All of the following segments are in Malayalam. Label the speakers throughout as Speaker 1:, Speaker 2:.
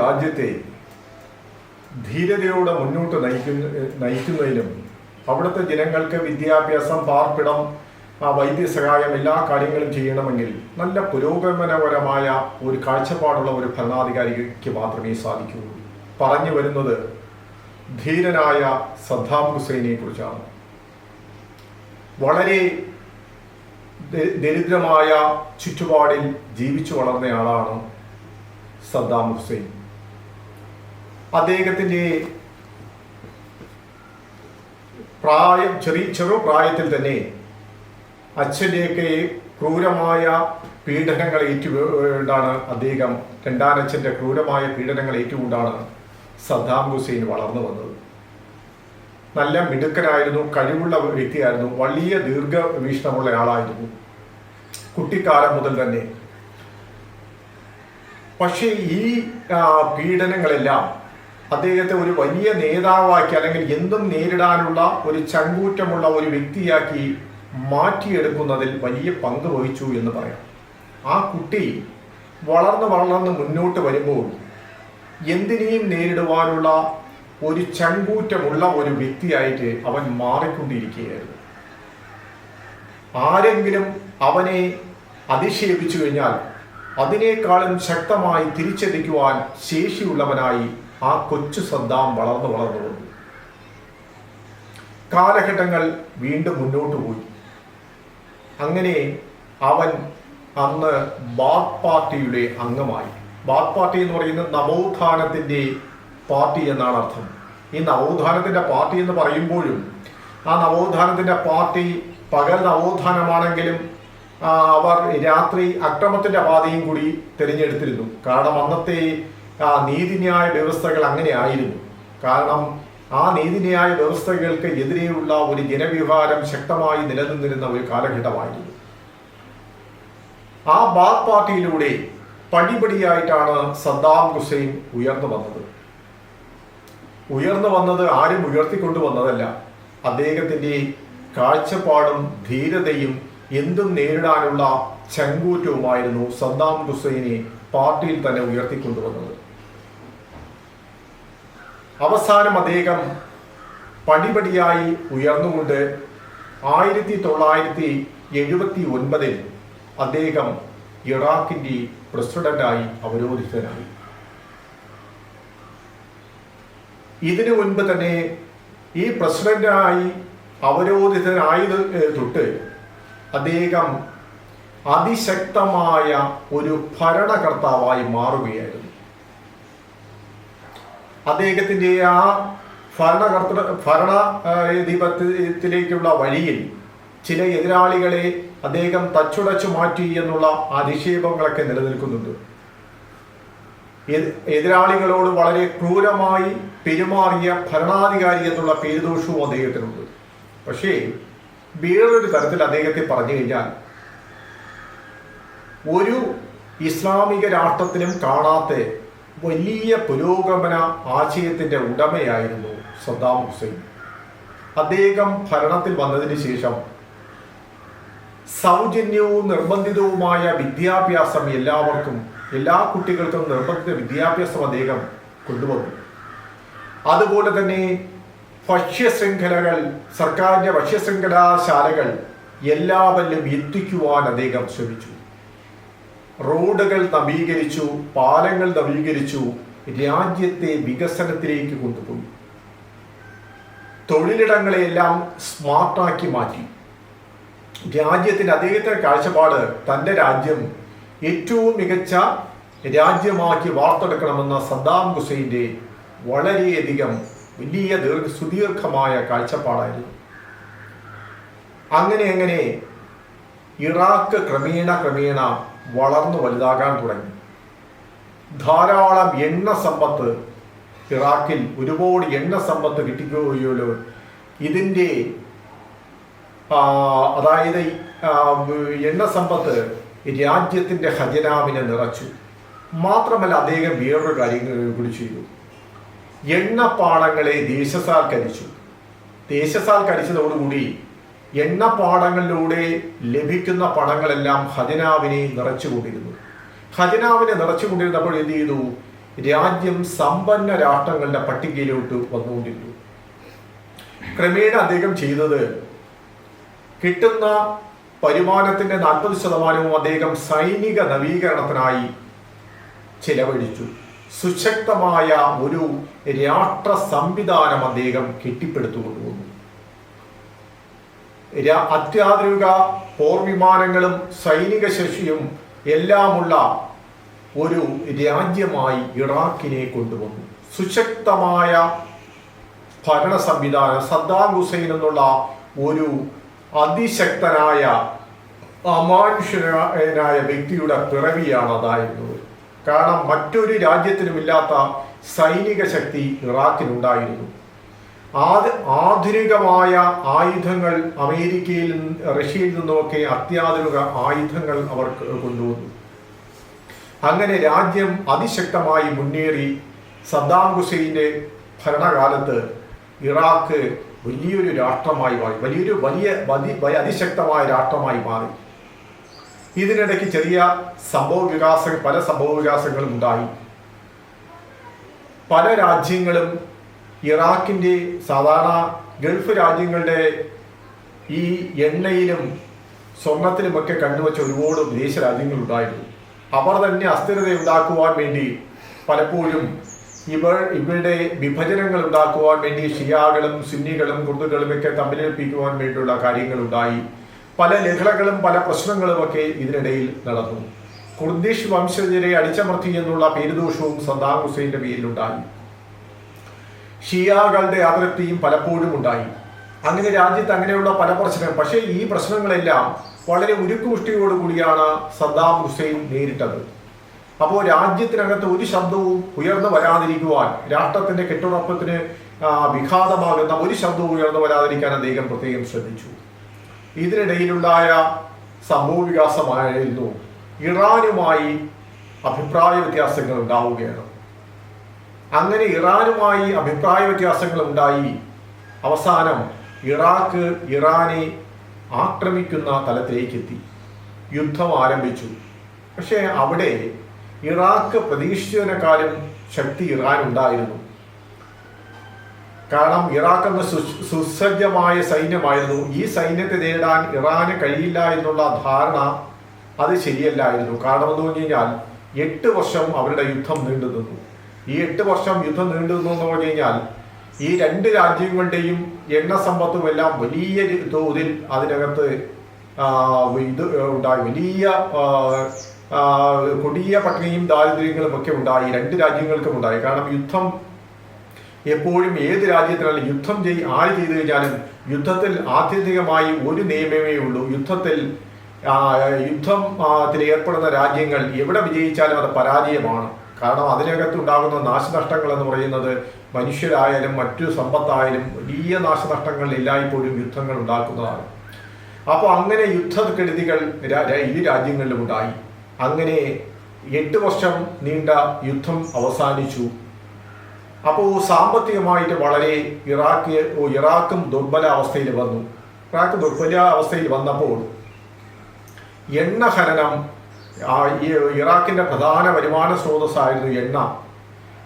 Speaker 1: രാജ്യത്തെ ധീരതയോടെ മുന്നോട്ട് നയിക്കുന്ന നയിക്കുന്നതിനും അവിടുത്തെ ജനങ്ങൾക്ക് വിദ്യാഭ്യാസം പാർപ്പിടം വൈദ്യസഹായം എല്ലാ കാര്യങ്ങളും ചെയ്യണമെങ്കിൽ നല്ല പുരോഗമനപരമായ ഒരു കാഴ്ചപ്പാടുള്ള ഒരു ഭരണാധികാരിക്ക് മാത്രമേ സാധിക്കുകയുള്ളൂ. പറഞ്ഞു വരുന്നത് ധീരനായ സദ്ദാം ഹുസൈനെ കുറിച്ചാണ്. വളരെ ദരിദ്രമായ ചുറ്റുപാടിൽ ജീവിച്ചു വളർന്നയാളാണ് സദ്ദാം ഹുസൈൻ. അദ്ദേഹത്തിന്റെ പ്രായം ചെറിയ ചെറു പ്രായത്തിൽ തന്നെ അച്ഛന്റെയൊക്കെ ക്രൂരമായ പീഡനങ്ങൾ ഏറ്റുകൊണ്ടാണ് അദ്ദേഹം രണ്ടാനച്ഛന്റെ ക്രൂരമായ പീഡനങ്ങൾ ഏറ്റുകൊണ്ടാണ് സദ്ദാം ഹുസൈൻ വളർന്നു വന്നത്. നല്ല മിടുക്കനായിരുന്നു കഴിവുള്ള വ്യക്തിയായിരുന്നു വലിയ ദീർഘവീക്ഷണമുള്ള ആളായിരുന്നു കുട്ടിക്കാലം മുതൽ തന്നെ. പക്ഷേ ഈ പീഡനങ്ങളെല്ലാം അദ്ദേഹത്തെ ഒരു വലിയ നേതാവാക്കി അല്ലെങ്കിൽ എന്തും നേരിടാനുള്ള ഒരു ചങ്കൂറ്റമുള്ള ഒരു വ്യക്തിയാക്കി മാറ്റിയെടുക്കുന്നതിൽ വലിയ പങ്ക് വഹിച്ചു എന്ന് പറയാം. ആ കുട്ടി വളർന്ന് വളർന്ന് മുന്നോട്ട് വരുമ്പോൾ എന്തിനേയും നേരിടുവാനുള്ള ഒരു ചങ്കൂറ്റമുള്ള ഒരു വ്യക്തിയായിട്ട് അവൻ മാറിക്കൊണ്ടിരിക്കുകയായിരുന്നു. ആരെങ്കിലും അവനെ അധിക്ഷേപിച്ചു കഴിഞ്ഞാൽ അതിനേക്കാളും ശക്തമായി തിരിച്ചടിക്കുവാൻ ശേഷിയുള്ളവനായി ആ കൊച്ചു സദ്ദാം വളർന്നു വളർന്നു വന്നു. കാലഘട്ടങ്ങൾ വീണ്ടും മുന്നോട്ട് പോയി. അങ്ങനെ അവൻ അന്ന് ബാത് പാർട്ടിയുടെ അംഗമായി. ബാത് പാർട്ടി എന്ന് പറയുന്നത് നവോത്ഥാനത്തിന്റെ പാർട്ടി എന്നാണ് അർത്ഥം. ഈ നവോത്ഥാനത്തിന്റെ പാർട്ടി എന്ന് പറയുമ്പോഴും ആ നവോത്ഥാനത്തിന്റെ പാർട്ടി പകൽ നവോത്ഥാനമാണെങ്കിലും അവർ രാത്രി അക്രമത്തിന്റെ പാതയും കൂടി തിരഞ്ഞെടുത്തിരുന്നു. കാരണം അന്നത്തെ ആ, നീതിന്യായ വ്യവസ്ഥകൾ അങ്ങനെ ആയിരുന്നു കാരണം ആ നീതിന്യായ വ്യവസ്ഥകൾക്ക് എതിരെയുള്ള ഒരു ജനവ്യവഹാരം ശക്തമായി നിലനിന്നിരുന്ന ഒരു കാലഘട്ടമായിരുന്നു. ആ ബാത് പാർട്ടിയിലൂടെ പടിപടിയായിട്ടാണ് സദ്ദാം ഹുസൈൻ ഉയർന്നു വന്നത്. ഉയർന്നു വന്നത് ആരും ഉയർത്തിക്കൊണ്ടു വന്നതല്ല. അദ്ദേഹത്തിന്റെ കാഴ്ചപ്പാടും ധീരതയും എന്തും നേരിടാനുള്ള ചങ്കൂറ്റവുമായിരുന്നു സദ്ദാം ഹുസൈനെ പാർട്ടിയിൽ തന്നെ ഉയർത്തിക്കൊണ്ടുവന്നത്. അവസാനം അദ്ദേഹം പടിപടിയായി ഉയർന്നുകൊണ്ട് ആയിരത്തി തൊള്ളായിരത്തി എഴുപത്തി ഒൻപതിൽ അദ്ദേഹം ഇറാഖിന്റെ പ്രസിഡന്റായി അവരോധിതനായി. ഇതിനു മുൻപ് തന്നെ ഈ പ്രസിഡന്റായി അവരോധിതനായത് തൊട്ട് അദ്ദേഹം അതിശക്തമായ ഒരു ഭരണകർത്താവായി മാറുകയായിരുന്നു. അദ്ദേഹത്തിന്റെ ആ ഭരണകർത്തൃ ഭരണ ദീപത്തിലേക്കുള്ള വഴിയിൽ ചില എതിരാളികളെ അദ്ദേഹം തച്ചുടച്ചു മാറ്റി എന്നുള്ള അധിക്ഷേപങ്ങളൊക്കെ നിലനിൽക്കുന്നുണ്ട്. എതി- എതിരാളികളോട് വളരെ ക്രൂരമായി പെരുമാറിയ ഭരണാധികാരി എന്നുള്ള പേരുദോഷവും അദ്ദേഹത്തിനുണ്ട്. പക്ഷേ വേറൊരു തരത്തിൽ അദ്ദേഹത്തെ പറഞ്ഞു കഴിഞ്ഞാൽ ഒരു ഇസ്ലാമിക രാഷ്ട്രത്തിലും കാണാത്ത വലിയ പുരോഗമന ആശയത്തിന്റെ ഉടമയായിരുന്നു സദ്ദാം ഹുസൈൻ. അദ്ദേഹം ഭരണത്തിൽ വന്നതിന് ശേഷം സൗജന്യവും നിർബന്ധിതവുമായ വിദ്യാഭ്യാസം എല്ലാവർക്കും എല്ലാ കുട്ടികൾക്കും നിർബന്ധിത വിദ്യാഭ്യാസം അദ്ദേഹം കൊണ്ടുവന്നു. അതുപോലെ തന്നെ ഭക്ഷ്യശൃംഖലകൾ സർക്കാരിന്റെ ഭക്ഷ്യശൃംഖലാശാലകൾ എല്ലാവരിലും എത്തിക്കുവാൻ അദ്ദേഹം ശ്രമിച്ചു. റോഡുകൾ നവീകരിച്ചു പാലങ്ങൾ നവീകരിച്ചു രാജ്യത്തെ വികസനത്തിലേക്ക് കൊണ്ടുപോയി. തൊഴിലിടങ്ങളെയെല്ലാം സ്മാർട്ടാക്കി മാറ്റി. രാജ്യത്തിന്റെ അദ്ദേഹത്തെ കാഴ്ചപ്പാട് തന്റെ രാജ്യം ഏറ്റവും മികച്ച രാജ്യമാക്കി വാർത്തെടുക്കണമെന്ന സദ്ദാം ഹുസൈന്റെ വളരെയധികം വലിയ ദീർഘ സുദീർഘമായ കാഴ്ചപ്പാടായിരുന്നു. അങ്ങനെ അങ്ങനെ ഇറാഖ് ക്രമേണ ക്രമേണ വളർന്നു വലുതാകാൻ തുടങ്ങി. ധാരാളം എണ്ണ സമ്പത്ത് ഇറാഖിൽ ഒരുപാട് എണ്ണ സമ്പത്ത് കിട്ടിക്കുകയോ ഇതിന്റെ അതായത് എണ്ണ സമ്പത്ത് രാജ്യത്തിന്റെ ഖജനാവിനെ നിറച്ചു. മാത്രമല്ല അദ്ദേഹം വേറൊരു കാര്യം കൂടി ചെയ്തു. എണ്ണപ്പാടങ്ങളെ ദേശസാൽക്കരിച്ചു. ദേശസാൽക്കരിച്ചതോടുകൂടി എണ്ണപ്പാടങ്ങളിലൂടെ ലഭിക്കുന്ന പണങ്ങളെല്ലാം ഖജനാവിനെ നിറച്ചുകൊണ്ടിരുന്നു. ഖജനാവിനെ നിറച്ചുകൊണ്ടിരുന്നപ്പോൾ എന്ത് ചെയ്തു? രാജ്യം സമ്പന്ന രാഷ്ട്രങ്ങളുടെ പട്ടികയിലോട്ട് വന്നുകൊണ്ടിരുന്നു. ക്രമേണ അദ്ദേഹം ചെയ്തത് കിട്ടുന്ന വരുമാനത്തിന്റെ നാൽപ്പത് ശതമാനവും അദ്ദേഹം സൈനിക നവീകരണത്തിനായി ചെലവഴിച്ചു. സുശക്തമായ ഒരു രാഷ്ട്ര സംവിധാനം അദ്ദേഹം കെട്ടിപ്പടുത്തുകൊണ്ടുവന്നു. അത്യാധുനിക പോർ വിമാനങ്ങളും സൈനിക ശേഷിയും എല്ലാമുള്ള ഒരു രാജ്യമായി ഇറാഖിനെ കൊണ്ടുവന്നു. സുശക്തമായ ഭരണ സംവിധാനം സദ്ദാം ഹുസൈൻ എന്നുള്ള ഒരു അതിശക്തനായ അമാനുഷനായ വ്യക്തിയുടെ പിറവിയാണ് അതായിരുന്നത് കാരണം മറ്റൊരു രാജ്യത്തിനുമില്ലാത്ത സൈനിക ശക്തി ഇറാഖിനുണ്ടായിരുന്നു. ആധുനികമായ ആയുധങ്ങൾ അമേരിക്കയിൽ റഷ്യയിൽ നിന്നുമൊക്കെ അത്യാധുനിക ആയുധങ്ങൾ അവർക്ക് കൊണ്ടുവന്നു. അങ്ങനെ രാജ്യം അതിശക്തമായി മുന്നേറി. സദ്ദാം ഹുസൈന്റെ ഭരണകാലത്ത് ഇറാഖ് വലിയൊരു രാഷ്ട്രമായി മാറി. വലിയൊരു വലിയ അതിശക്തമായ രാഷ്ട്രമായി മാറി. ഇതിനിടയ്ക്ക് ചെറിയ സംഭവ വികാസ പല സംഭവ വികാസങ്ങളും ഉണ്ടായി. പല രാജ്യങ്ങളും ഇറാഖിന്റെ സാധാരണ ഗൾഫ് രാജ്യങ്ങളുടെ ഈ എണ്ണയിലും സ്വർണത്തിലുമൊക്കെ കണ്ടുവച്ച ഒരുപാട് വിദേശ രാജ്യങ്ങളുണ്ടായിരുന്നു അവർ തന്നെ അസ്ഥിരത ഉണ്ടാക്കുവാൻ വേണ്ടി പലപ്പോഴും ഇവർ ഇവരുടെ വിഭജനങ്ങൾ ഉണ്ടാക്കുവാൻ വേണ്ടി ഷിയാകളും സുന്നികളും കുർദുകളും ഒക്കെ തമ്മിലേൽപ്പിക്കുവാൻ വേണ്ടിയുള്ള കാര്യങ്ങളുണ്ടായി പല ലഹളകളും പല പ്രശ്നങ്ങളും ഒക്കെ ഇതിനിടയിൽ നടന്നു. കുർദിഷ് വംശജരെ അടിച്ചമർത്തി എന്നുള്ള പേരുദോഷവും സദ്ദാം ഹുസൈന്റെ പേരിലുണ്ടായി. ഷിയാകളുടെ അതൃപ്തിയും പലപ്പോഴും ഉണ്ടായി. അങ്ങനെ രാജ്യത്ത് അങ്ങനെയുള്ള പല പ്രശ്നങ്ങൾ പക്ഷേ ഈ പ്രശ്നങ്ങളെല്ലാം വളരെ ഉരുക്കുമുഷ്ടിയോടുകൂടിയാണ് സദ്ദാം ഹുസൈൻ നേരിട്ടത്. അപ്പോൾ രാജ്യത്തിനകത്ത് ഒരു ശബ്ദവും ഉയർന്നു വരാതിരിക്കുവാൻ രാഷ്ട്രത്തിന്റെ കെട്ടുറപ്പത്തിന് വിഘാതമാകുന്ന ഒരു ശബ്ദവും ഉയർന്നു വരാതിരിക്കാൻ അദ്ദേഹം പ്രത്യേകം ശ്രദ്ധിച്ചു. ഇതിനിടയിലുണ്ടായ സംഭവ വികാസമായിരുന്നു ഇറാനുമായി അഭിപ്രായ വ്യത്യാസങ്ങൾ ഉണ്ടാവുകയാണ്. അങ്ങനെ ഇറാനുമായി അഭിപ്രായ വ്യത്യാസങ്ങൾ ഉണ്ടായി. അവസാനം ഇറാഖ് ഇറാനെ ആക്രമിക്കുന്ന തലത്തിലേക്ക് എത്തി യുദ്ധം ആരംഭിച്ചു. പക്ഷേ അവിടെ ഇറാഖ് പ്രതീക്ഷിച്ചതിനെക്കാളും ശക്തി ഇറാൻ ഉണ്ടായിരുന്നു. കാരണം ഇറാഖ് എന്ന സുസജ്ജമായ സൈന്യമായിരുന്നു. ഈ സൈന്യത്തെ നേടാൻ ഇറാന് കഴിയില്ല എന്നുള്ള ധാരണ അത് ശരിയല്ലായിരുന്നു. കാരണം എന്ന് പറഞ്ഞു കഴിഞ്ഞാൽ എട്ട് വർഷം അവരുടെ യുദ്ധം നീണ്ടു നിന്നു ഈ എട്ട് വർഷം യുദ്ധം നീണ്ടു നിന്നു എന്ന് പറഞ്ഞു കഴിഞ്ഞാൽ ഈ രണ്ട് രാജ്യങ്ങളുടെയും എണ്ണ സമ്പത്തും എല്ലാം വലിയ തോതിൽ അതിനകത്ത് ഇത് ഉണ്ടായി. വലിയ കൊടിയ പട്ടിണിയും ദാരിദ്ര്യങ്ങളും ഒക്കെ ഉണ്ടായി. രണ്ട് രാജ്യങ്ങൾക്കും ഉണ്ടായി. കാരണം യുദ്ധം എപ്പോഴും ഏത് രാജ്യത്തിനാലും യുദ്ധം ചെയ് ആര് ചെയ്തു കഴിഞ്ഞാലും യുദ്ധത്തിൽ ആത്യന്തികമായി ഒരു നിയമമേ ഉള്ളൂ. യുദ്ധത്തിൽ യുദ്ധം ഏർപ്പെടുന്ന രാജ്യങ്ങൾ എവിടെ വിജയിച്ചാലും അത് പരാജയമാണ്. കാരണം അതിനകത്ത് ഉണ്ടാകുന്ന നാശനഷ്ടങ്ങൾ എന്ന് പറയുന്നത് മനുഷ്യരായാലും മറ്റു സമ്പത്തായാലും വലിയ നാശനഷ്ടങ്ങൾ എല്ലായ്പ്പോഴും യുദ്ധങ്ങൾ ഉണ്ടാക്കുന്നതാണ്. അപ്പോൾ അങ്ങനെ യുദ്ധക്കെടുതികൾ ഈ രാജ്യങ്ങളിലും ഉണ്ടായി. അങ്ങനെ എട്ട് വർഷം നീണ്ട യുദ്ധം അവസാനിച്ചു. അപ്പോൾ സാമ്പത്തികമായിട്ട് വളരെ ഇറാഖ് ഇറാഖും ദുർബല അവസ്ഥയിൽ വന്നു. ഇറാഖ് ദുർബല അവസ്ഥയിൽ വന്നപ്പോൾ എണ്ണ ഖനനം ആ, ഈ ഇറാഖിന്റെ പ്രധാന വരുമാന സ്രോതസ്സായിരുന്നു എണ്ണ.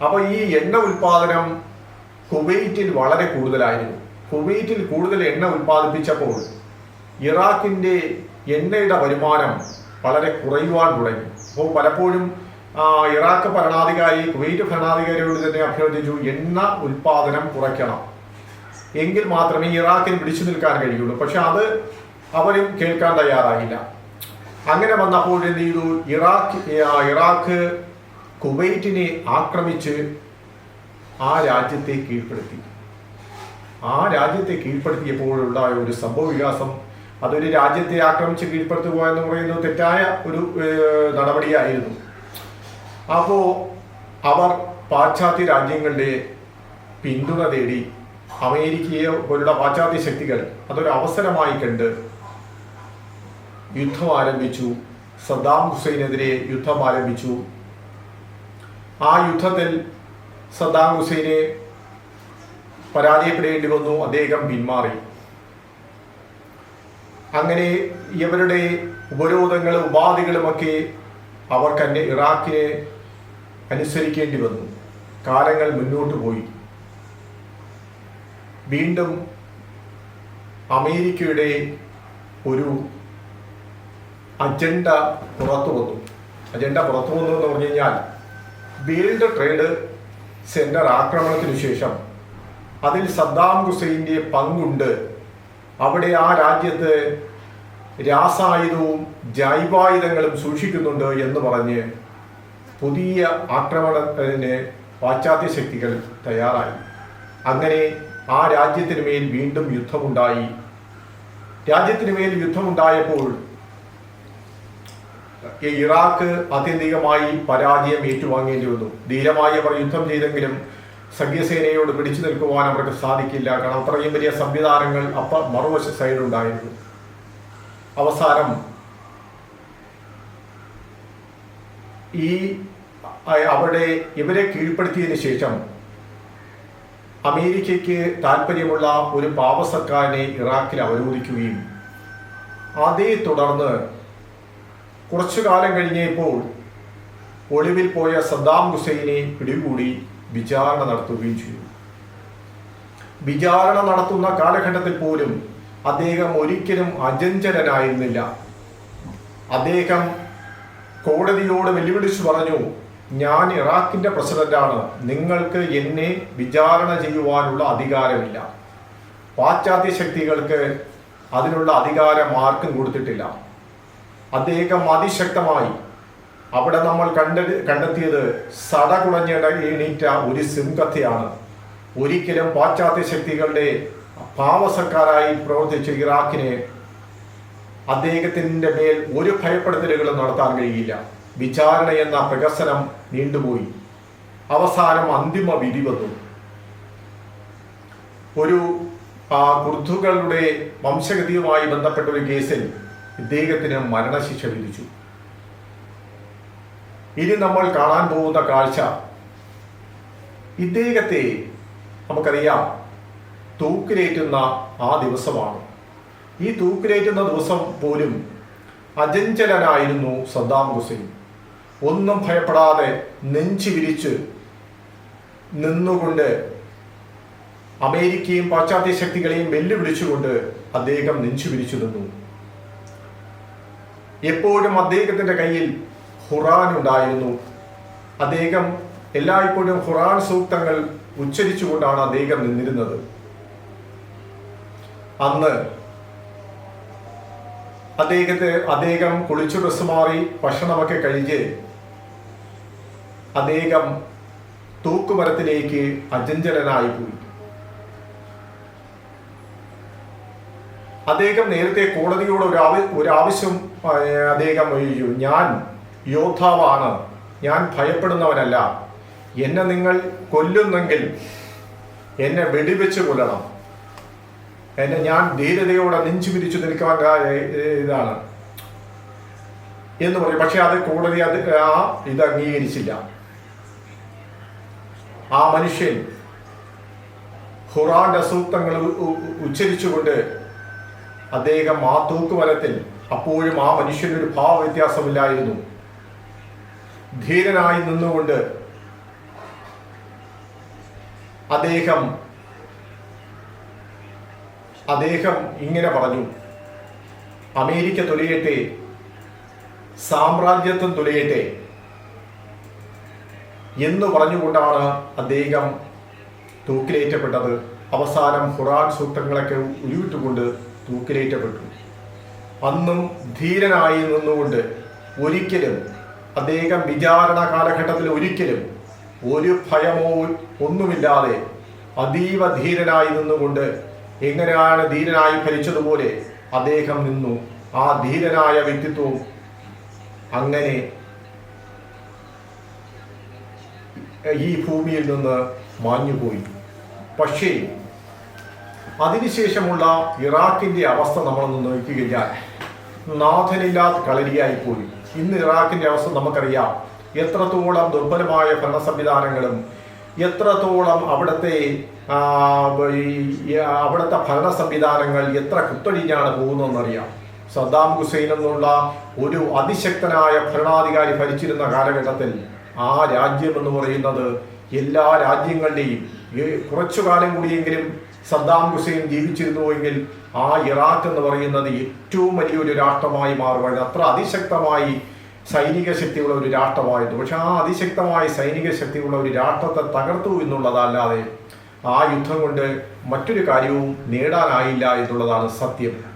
Speaker 1: അപ്പോൾ ഈ എണ്ണ ഉൽപാദനം കുവൈറ്റിൽ വളരെ കൂടുതലായിരുന്നു. കുവൈറ്റിൽ കൂടുതൽ എണ്ണ ഉൽപ്പാദിപ്പിച്ചപ്പോൾ ഇറാഖിന്റെ എണ്ണയുടെ വരുമാനം വളരെ കുറയുവാൻ തുടങ്ങി. അപ്പോൾ പലപ്പോഴും ഇറാഖ് ഭരണാധികാരി കുവൈറ്റ് ഭരണാധികാരിയോട് തന്നെ അഭ്യർത്ഥിച്ചു എണ്ണ ഉൽപാദനം കുറയ്ക്കണം. എങ്കിൽ മാത്രമേ ഇറാഖിന് പിടിച്ചു നിൽക്കാൻ കഴിയുള്ളൂ. പക്ഷെ അത് അവരും കേൾക്കാൻ തയ്യാറായില്ല. അങ്ങനെ വന്നപ്പോൾ എന്ത് ചെയ്തു? ഇറാഖ് ഇറാഖ് കുവൈറ്റിനെ ആക്രമിച്ച് ആ രാജ്യത്തെ കീഴ്പ്പെടുത്തി. ആ രാജ്യത്തെ കീഴ്പ്പെടുത്തിയപ്പോഴുള്ള ഒരു സംഭവ വികാസം അതൊരു രാജ്യത്തെ ആക്രമിച്ച് കീഴ്പ്പെടുത്തുക എന്ന് പറയുന്നത് തെറ്റായ ഒരു നടപടിയായിരുന്നു. അപ്പോൾ അവർ പാശ്ചാത്യ രാജ്യങ്ങളുടെ പിന്തുണ തേടി അമേരിക്കയെ പോലുള്ള പാശ്ചാത്യ ശക്തികൾ അതൊരു അവസരമായി കണ്ട് യുദ്ധം ആരംഭിച്ചു. സദ്ദാം ഹുസൈനെതിരെ യുദ്ധം ആരംഭിച്ചു. ആ യുദ്ധത്തിൽ സദ്ദാം ഹുസൈനെ പരാജയപ്പെടേണ്ടി വന്നു. അദ്ദേഹം പിന്മാറി. അങ്ങനെ ഇവരുടെ ഉപരോധങ്ങളും ഉപാധികളുമൊക്കെ അവർക്ക് തന്നെ ഇറാഖിനെ അനുസരിക്കേണ്ടി വന്നു. കാലങ്ങൾ മുന്നോട്ട് പോയി. വീണ്ടും അമേരിക്കയുടെ ഒരു അജണ്ട പുറത്തു വന്നു. അജണ്ട പുറത്തു വന്നു എന്ന് പറഞ്ഞു കഴിഞ്ഞാൽ വേൾഡ് ട്രേഡ് സെന്റർ ആക്രമണത്തിനു ശേഷം അതിൽ സദ്ദാം ഹുസൈന്റെ പങ്കുണ്ട്. അവിടെ ആ രാജ്യത്ത് രാസായുധവും ജൈവായുധങ്ങളും സൂക്ഷിക്കുന്നുണ്ട് എന്ന് പറഞ്ഞ് പുതിയ ആക്രമണത്തിന് പാശ്ചാത്യ ശക്തികൾ തയ്യാറായി. അങ്ങനെ ആ രാജ്യത്തിന് മേൽ വീണ്ടും യുദ്ധമുണ്ടായി. രാജ്യത്തിന് മേൽ യുദ്ധമുണ്ടായപ്പോൾ ഇറാഖ് ആത്യന്തികമായി പരാജയം ഏറ്റുവാങ്ങേണ്ടി വന്നു. ധീരമായി അവർ യുദ്ധം ചെയ്തെങ്കിലും സഖ്യസേനയോട് പിടിച്ചു നിൽക്കുവാൻ അവർക്ക് സാധിക്കില്ല. കാരണം അത്രയും വലിയ സംവിധാനങ്ങൾ അപ്പ മറുവശ സൈഡുണ്ടായിരുന്നു അവസാനം ഈ അവിടെ ഇവരെ കീഴ്പ്പെടുത്തിയതിനു ശേഷം അമേരിക്കയ്ക്ക് താല്പര്യമുള്ള ഒരു പാവ സർക്കാരിനെ ഇറാഖിൽ അവരോധിക്കുകയും. അതേ തുടർന്ന് കുറച്ചു കാലം കഴിഞ്ഞപ്പോൾ ഒളിവിൽ പോയ സദ്ദാം ഹുസൈനെ പിടികൂടി വിചാരണ നടത്തുകയും ചെയ്തു. വിചാരണ നടത്തുന്ന കാലഘട്ടത്തിൽ പോലും അദ്ദേഹം ഒരിക്കലും അജഞ്ചലനായിരുന്നില്ല അദ്ദേഹം കോടതിയോട് വെല്ലുവിളിച്ചു പറഞ്ഞു ഞാൻ ഇറാഖിന്റെ പ്രസിഡന്റാണ്. നിങ്ങൾക്ക് എന്നെ വിചാരണ ചെയ്യുവാനുള്ള അധികാരമില്ല. പാശ്ചാത്യ ശക്തികൾക്ക് അതിനുള്ള അധികാരം ആർക്കും കൊടുത്തിട്ടില്ല. അദ്ദേഹം അതിശക്തമായി. അവിടെ നമ്മൾ കണ്ട കണ്ടെത്തിയത് സടകുളഞ്ഞ എണീറ്റ ഒരു സിംഹത്തെയാണ്. ഒരിക്കലും പാശ്ചാത്യ ശക്തികളുടെ പാവസക്കാരായി പ്രവർത്തിച്ച ഇറാഖിനെ അദ്ദേഹത്തിന്റെ മേൽ ഒരു ഭയപ്പെടുത്തലുകളും നടത്താൻ കഴിയില്ല. വിചാരണ എന്ന പ്രകസനം നീണ്ടുപോയി. അവസാനം അന്തിമ വിധി വന്നു. ഒരു കുർദുകളുടെ വംശഗതിയുമായി ബന്ധപ്പെട്ട ഒരു കേസിൽ ഇദ്ദേഹത്തിന് മരണശിക്ഷ വിധിച്ചു. ഇനി നമ്മൾ കാണാൻ പോകുന്ന കാഴ്ച. ഇദ്ദേഹത്തെ നമുക്കറിയാം തൂക്കിലേറ്റുന്ന ആ ദിവസമാണ്. ഈ തൂക്കിലേറ്റുന്ന ദിവസം പോലും അജഞ്ചലനായിരുന്നു സദ്ദാം ഹുസൈൻ. ഒന്നും ഭയപ്പെടാതെ നെഞ്ചു വിരിച്ച് നിന്നുകൊണ്ട് അമേരിക്കയും പാശ്ചാത്യ ശക്തികളെയും വെല്ലുവിളിച്ചുകൊണ്ട് അദ്ദേഹം നെഞ്ചു വിരിച്ചു നിന്നു. എപ്പോഴും അദ്ദേഹത്തിന്റെ കയ്യിൽ ഖുറാൻ ഉണ്ടായിരുന്നു. അദ്ദേഹം എല്ലായ്പ്പോഴും ഖുറാൻ സൂക്തങ്ങൾ ഉച്ചരിച്ചുകൊണ്ടാണ് അദ്ദേഹം നിന്നിരുന്നത്. അന്ന് അദ്ദേഹത്തെ അദ്ദേഹം കുളിച്ചു ഡ്രസ് മാറി ഭക്ഷണമൊക്കെ കഴിച്ച് അദ്ദേഹം തൂക്കുമരത്തിലേക്ക് അജഞ്ചലനായി പോയി. അദ്ദേഹം നേരത്തെ കോടതിയോട് ഒരു ആവ ആവശ്യം അദ്ദേഹം ചോദിച്ചു ഞാൻ യോദ്ധാവാണ്. ഞാൻ ഭയപ്പെടുന്നവനല്ല. എന്നെ നിങ്ങൾ കൊല്ലുന്നെങ്കിൽ എന്നെ വെടിവെച്ച് കൊല്ലണം. എന്നെ ഞാൻ ധീരതയോടെ നെഞ്ചു പിരിച്ചു നിൽക്കാൻ ഇതാണ്. എന്ന് പറയും. പക്ഷെ അത് കോടതി അത് ആ ഇത് അംഗീകരിച്ചില്ല. ആ മനുഷ്യൻ ഖുറാന്റെ സൂക്തങ്ങൾ ഉച്ചരിച്ചുകൊണ്ട് അദ്ദേഹം ആ തൂക്കുമരത്തിൽ അപ്പോഴും ആ മനുഷ്യനൊരു ഭാവ വ്യത്യാസമില്ലായിരുന്നു ധീരനായി നിന്നുകൊണ്ട് അദ്ദേഹം അദ്ദേഹം ഇങ്ങനെ പറഞ്ഞു. അമേരിക്ക തുലയട്ടെ സാമ്രാജ്യത്വം തുലയട്ടെ എന്ന് പറഞ്ഞുകൊണ്ടാണ് അദ്ദേഹം തൂക്കിലേറ്റപ്പെട്ടത്. അവസാനം ഖുറാൻ സൂക്തങ്ങളൊക്കെ ഉരുവിട്ടുകൊണ്ട് തൂക്കിലേറ്റപ്പെട്ടു. അന്നും ധീരനായി നിന്നുകൊണ്ട് ഒരിക്കലും അദ്ദേഹം വിചാരണ കാലഘട്ടത്തിൽ ഒരിക്കലും ഒരു ഭയമോ ഒന്നുമില്ലാതെ അതീവ ധീരനായി നിന്നുകൊണ്ട് എങ്ങനെയാണ് ധീരനായി ഭരിച്ചതുപോലെ അദ്ദേഹം നിന്നു. ആ ധീരനായ വ്യക്തിത്വവും അങ്ങനെ ഈ ഭൂമിയിൽ നിന്ന് മാഞ്ഞുപോയി. പക്ഷേ അതിനുശേഷമുള്ള ഇറാഖിന്റെ അവസ്ഥ നമ്മളൊന്ന് നോക്കിക്കഴിഞ്ഞാൽ നാഥനില്ലാത്ത കളരിയായി പോയി ഇന്ന് ഇറാഖിന്റെ അവസ്ഥ നമുക്കറിയാം. എത്രത്തോളം ദുർബലമായ ഭരണ സംവിധാനങ്ങളും എത്രത്തോളം അവിടുത്തെ അവിടുത്തെ ഭരണ സംവിധാനങ്ങൾ എത്ര കുത്തഴിഞ്ഞാണ് പോകുന്നതെന്നറിയാം. സദ്ദാം ഹുസൈൻ എന്നുള്ള ഒരു അതിശക്തനായ ഭരണാധികാരി ഭരിച്ചിരുന്ന കാലഘട്ടത്തിൽ ആ രാജ്യം എന്ന് പറയുന്നത് എല്ലാ രാജ്യങ്ങളുടെയും കുറച്ചു കാലം കൂടിയെങ്കിലും സദ്ദാം ഹുസൈൻ ജീവിച്ചിരുന്നുവെങ്കിൽ ആ ഇറാഖ് എന്ന് പറയുന്നത് ഏറ്റവും വലിയൊരു രാഷ്ട്രമായി മാറുമായിരുന്നു. അത്ര അതിശക്തമായി സൈനിക ശക്തിയുള്ള ഒരു രാഷ്ട്രമായിരുന്നു. പക്ഷെ ആ അതിശക്തമായ സൈനിക ശക്തിയുള്ള ഒരു രാഷ്ട്രത്തെ തകർത്തു എന്നുള്ളതല്ലാതെ ആ യുദ്ധം കൊണ്ട് മറ്റൊരു കാര്യവും നേടാനായില്ല എന്നുള്ളതാണ് സത്യം.